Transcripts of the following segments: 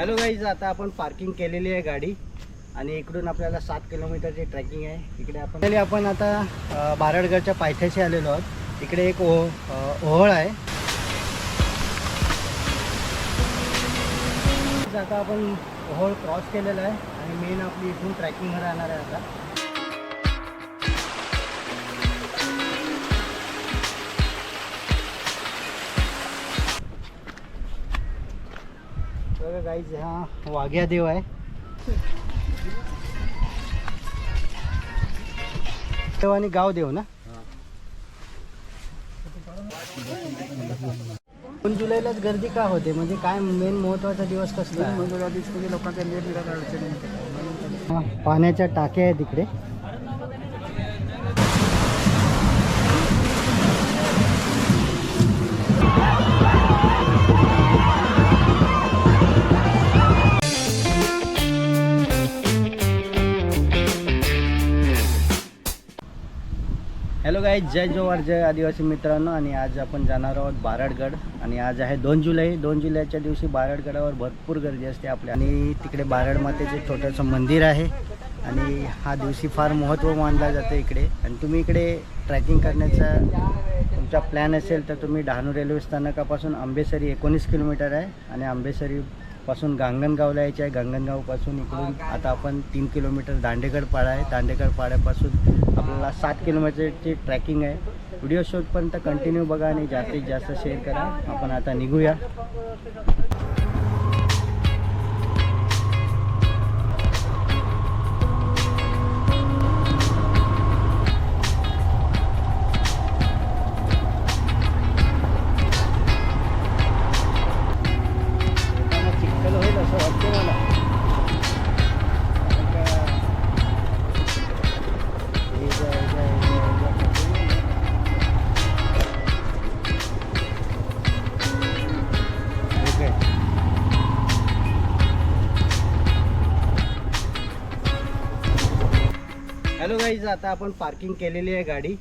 Hello guys आता आपण parking केलेली आहे गाडी. आणि इकडून आपल्याला सात किलोमीटरची ट्रॅकिंग आहे. इकडे आपण आपण आता बारडगडच्या पायथ्याशी आलेलो आहोत. इकडे एक ओ ओहळ आहे. आता आपण ओहळ क्रॉस केलेला आहे. आणि मेन आपली इथून ट्रॅकिंग राहणार आहे आता. बघा गाईज हा वाघ्या देव आहे. देव आणि गाव देव ना? दोन जुलैलाच गर्दी का होते? म्हणजे काय मेन महत्त्वाचा दिवस कसला आहे? लोकांच्या पाण्याच्या टाक्या आहेत इकडे हॅलो जय जोहार जय आदिवासी मित्रांनो. आणि आज आपण जाणार आहोत बारडगड. आणि आज आहे दोन जुलै. दोन जुलैच्या दिवशी बारडगडावर भरपूर गर्दी असते आपल्या. आणि तिकडे बारड मातेचे छोटंसं मंदिर आहे. आणि हा दिवशी फार महत्त्व मानला जातं इकडे. आणि तुम्ही इकडे ट्रॅकिंग करण्याचा तुमचा प्लॅन असेल तर तुम्ही डहाणू रेल्वे स्थानकापासून आंबेसरी एकोणीस किलोमीटर आहे. आणि आंबेसरीपासून गांगणगावला यायचे आहे. गांगणगावपासून इकडून आता आपण तीन किलोमीटर दांडेगड पाडा आहे. दांडेगड पाड्यापासून आपल्याला सात किलोमीटरची ट्रॅकिंग आहे. व्हिडिओ शूटपर्यंत कंटिन्यू बघा आणि जास्तीत जास्त शेअर करा. आपण आता निघूया. हॅलो गाईज आता आपण पार्किंग केलेली आहे गाडी.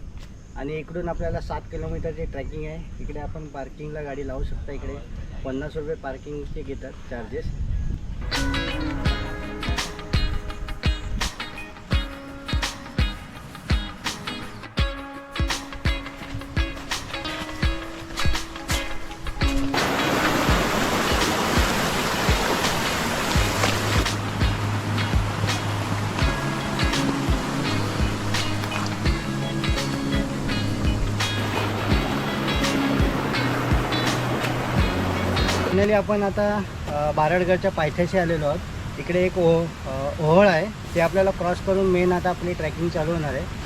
आणि इकडून आपल्याला सात किलोमीटरची ट्रॅकिंग आहे. इकडे आपण पार्किंगला गाडी लावू शकता इकडे. पन्नास रुपये पार्किंगचे घेतात चार्जेस फायनली आपण आता बारडगडच्या पायथ्याशी आलेलो आहोत. इकडे एक ओ ओहळ आहे. ते आपल्याला क्रॉस करून मेन आता आपली ट्रॅकिंग चालू होणार आहे.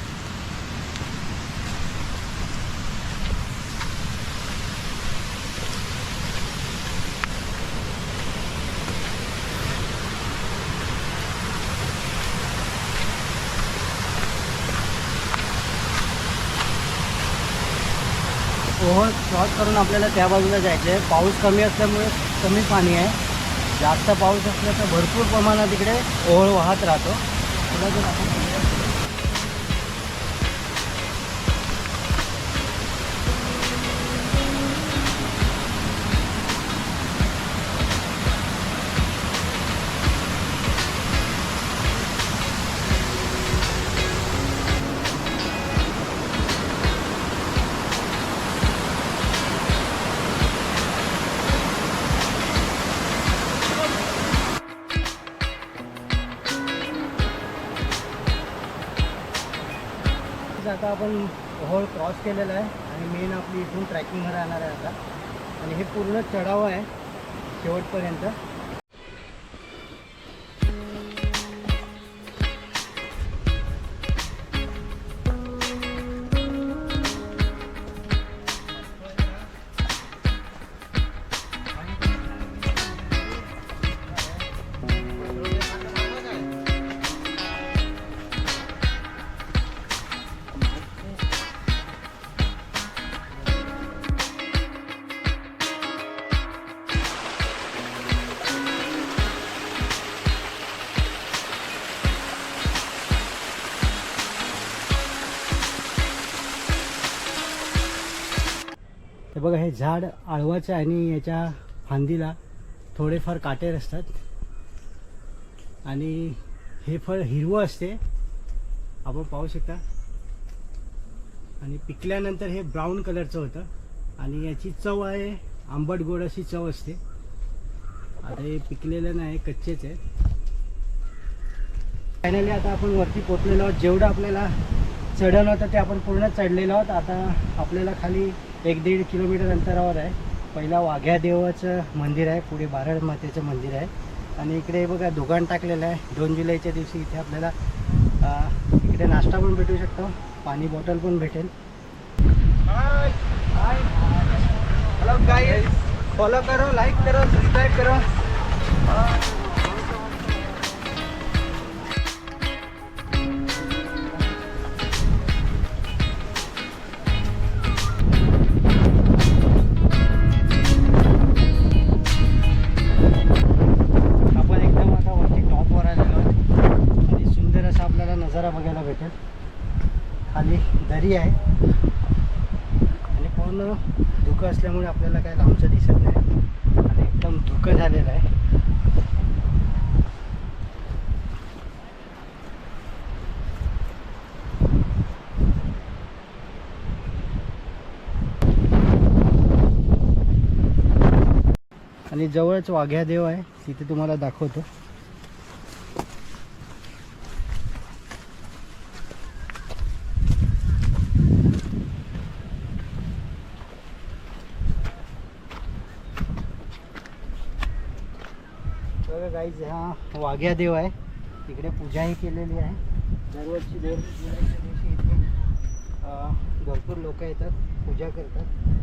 क्रॉस क्रॉस करून आपल्याला त्या बाजूला जायचं आहे. पाऊस कमी असल्यामुळे कमी पाणी आहे. जास्त पाऊस असला तर भरपूर प्रमाणात इकडे ओहळ वाहत राहतो. पुढे आता आपण होळ क्रॉस केलेला आहे आणि मेन आपली इथून ट्रॅकिंग राहणार आहे आता. आणि हे पूर्ण चढाव आहे शेवटपर्यंत. झाड आळवाचं आणि याच्या फांदीला थोडेफार काटेर असतात आणि हे फळ हिरवं असते. आपण पाहू शकता. आणि पिकल्यानंतर हे ब्राऊन कलरचं होतं. आणि याची चव आहे आंबट गोड अशी चव असते. आता हे पिकलेलं नाही कच्चेच आहे. फायनली आता आपण वरती पोचलेलो आहोत. जेवढं आपल्याला चढवलं होतं ते आपण पूर्ण चढलेलो आहोत. आता आपल्याला खाली एक दीड किलोमीटर अंतरावर आहे. पहिला वाघ्या देवाचं मंदिर आहे. पुढे बारड मातेचं मंदिर आहे. आणि इकडे बघा दुकान टाकलेलं आहे. दोन जुलैच्या दिवशी इथे आपल्याला इकडे नाश्ता पण भेटू शकतो. पाणी बॉटल पण भेटेल. हेलो फॉलो करो लाईक करो सबस्क्राईब करो. आणि जवळच वाघ्या देव आहे तिथे तुम्हाला दाखवतो. गाईज हा वाघ्या देव आहे. तिकडे पूजाही केलेली आहे. दरवर्षी दोन दिवशी इथे भरपूर लोक येतात पूजा करतात.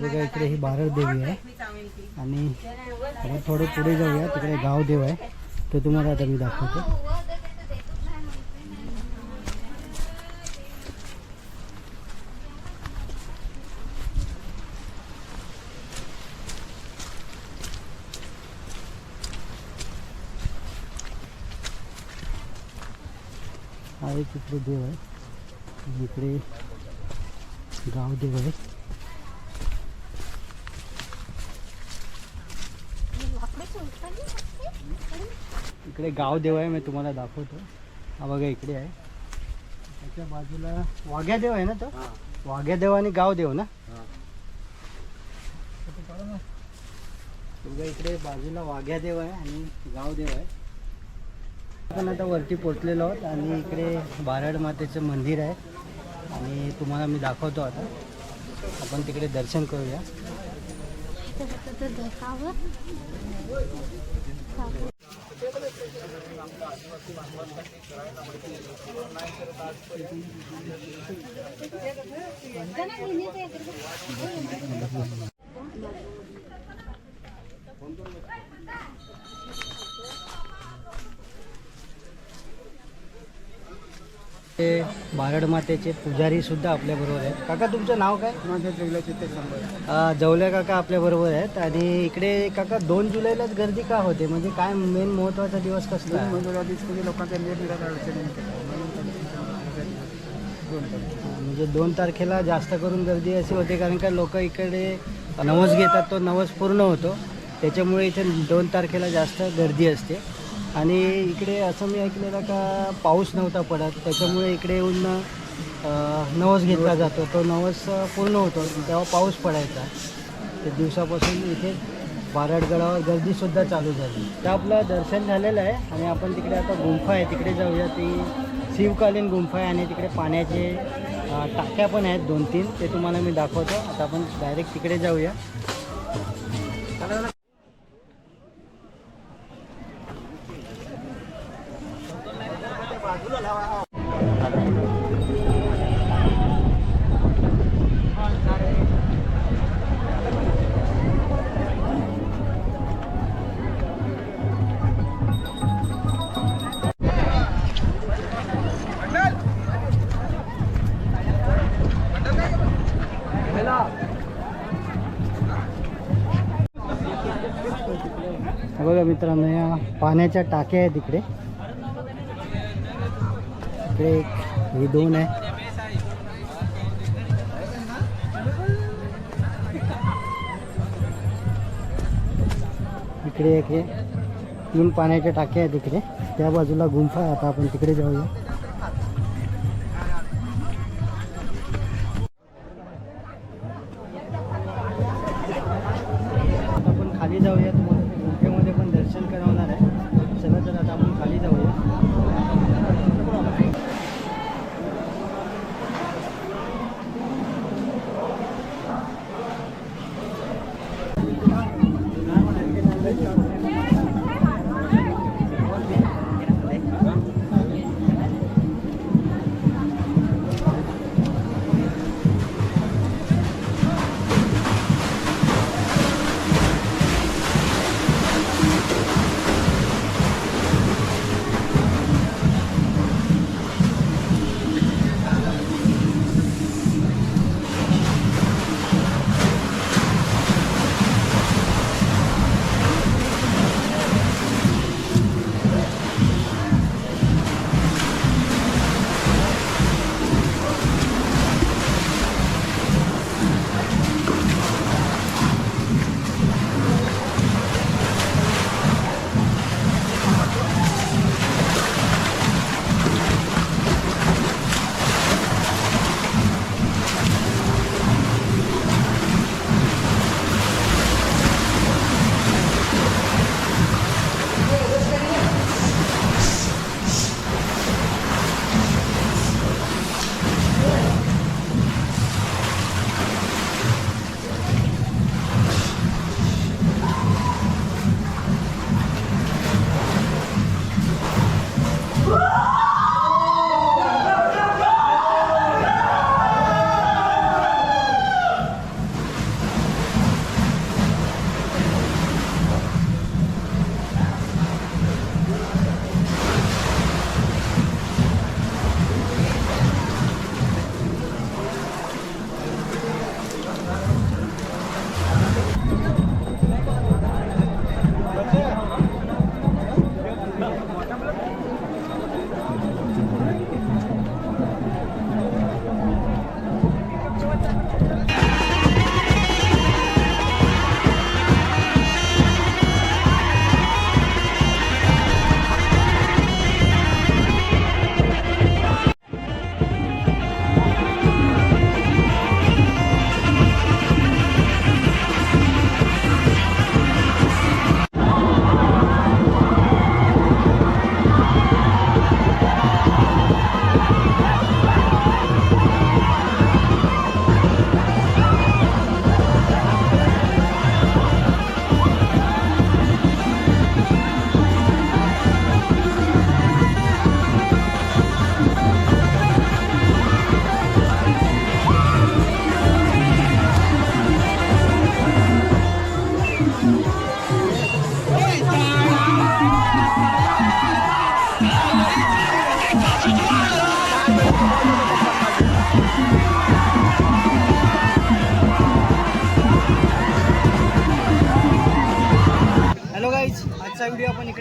बघा इकडे ही देवी आहे. आणि आपण थोडे पुढे तिकडे गाव देव आहे. तो तुम्हाला आता मी दाखवतो. हा एक इकडे देव आहे. इकडे गाव देव आहे. इकडे गाव देव आहे मी तुम्हाला दाखवतो. हा बघा इकडे आहे. त्याच्या बाजूला वाघ्या देव आहे ना तो? वाघ्या देव आणि गाव देव ना? बघा इकडे बाजूला वाघ्या देव आहे आणि गाव देव आहे. आपण आता वरती पोचलेलो आहोत आणि इकडे बारड मातेचं मंदिर आहे. आणि तुम्हाला मी दाखवतो आता. आपण तिकडे दर्शन करूया. आमच्या आदिवासी बांधवांसाठी करायला पाहिजे नाही करत आजपर्यंत ते बारड मातेचे पुजारी सुद्धा आपल्या बरोबर आहेत. काका तुमचं नाव काय? माझ्या जेवल्याचे ते सांगा जवल्या काका आपल्या बरोबर आहेत. आणि इकडे काका दोन जुलैलाच गर्दी का होते? म्हणजे काय मेन महत्त्वाचा दिवस कसला म्हणजे लोकांच्या. म्हणजे दोन तारखेला जास्त करून गर्दी अशी होते कारण का लोक इकडे नवस घेतात तो नवस पूर्ण होतो. त्याच्यामुळे इथे दोन तारखेला जास्त गर्दी असते. आणि इकडे असं मी ऐकलेलं का पाऊस नव्हता पडत त्याच्यामुळे इकडे येऊन नवस घेतला जातो. तो नवस पूर्ण होतो तेव्हा पाऊस पडायचा. ते दिवसापासून इथे बाराडगडावर गर्दीसुद्धा चालू झाली. तर आपलं दर्शन झालेलं आहे आणि आपण तिकडे आता गुंफा आहे तिकडे जाऊया. ती शिवकालीन गुंफा आहे आणि तिकडे पाण्याचे टाक्या पण आहेत दोन तीन ते तुम्हाला मी दाखवतो. आता आपण डायरेक्ट तिकडे जाऊया. बघा मित्रांनो या पाण्याच्या टाक्या आहेत इकडे. इकडे एक ही दोन आहे. इकडे एक हे तीन पाण्याच्या टाक्या आहेत इकडे. त्या बाजूला गुंफा आहे आता आपण तिकडे जाऊया.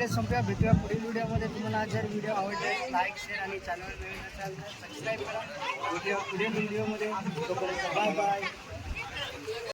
व्हिडिओ संपूया भेटूया पुढील व्हिडिओमध्ये. तुम्हाला जर व्हिडिओ आवडले लाईक शेअर आणि चॅनल नवीन असाल तर सबस्क्राईब करा. व्हिडिओ पुढील व्हिडिओमध्ये. Bye bye